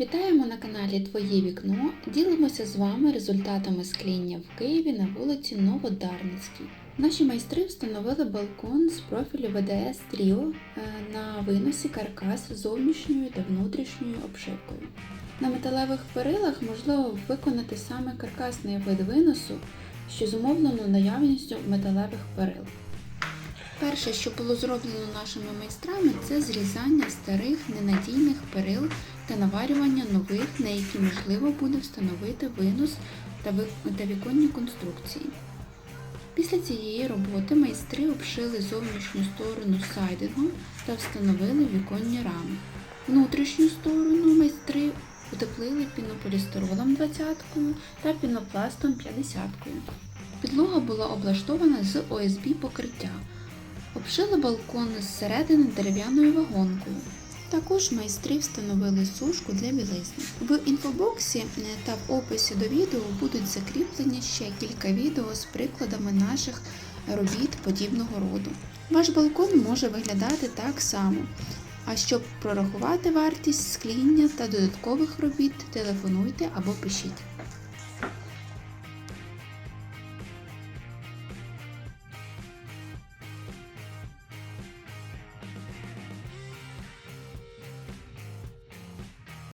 Вітаємо на каналі Твоє вікно. Ділимося з вами результатами скління в Києві на вулиці Новодарницькій. Наші майстри встановили балкон з профілю ВДС Trio е, на виносі каркас зовнішньою та внутрішньою обшивкою. На металевих перилах можливо виконати саме каркасний вид виносу, що зумовлено наявністю металевих перил. Перше, що було зроблено нашими майстрами, це зрізання старих ненадійних перил та наварювання нових, на які можливо буде встановити винос та віконні конструкції. Після цієї роботи майстри обшили зовнішню сторону сайдингом та встановили віконні рами. Внутрішню сторону майстри утеплили пінополістиролом 20 та пінопластом 50 Підлога була облаштована з ОСБ покриття. Обшили балкон зсередини дерев'яною вагонкою. Також майстри встановили сушку для білизни. В інфобоксі е, та в описі до відео будуть закріплені ще кілька відео з прикладами наших робіт подібного роду. Ваш балкон може виглядати так само. А щоб прорахувати вартість скління та додаткових робіт, телефонуйте або пишіть.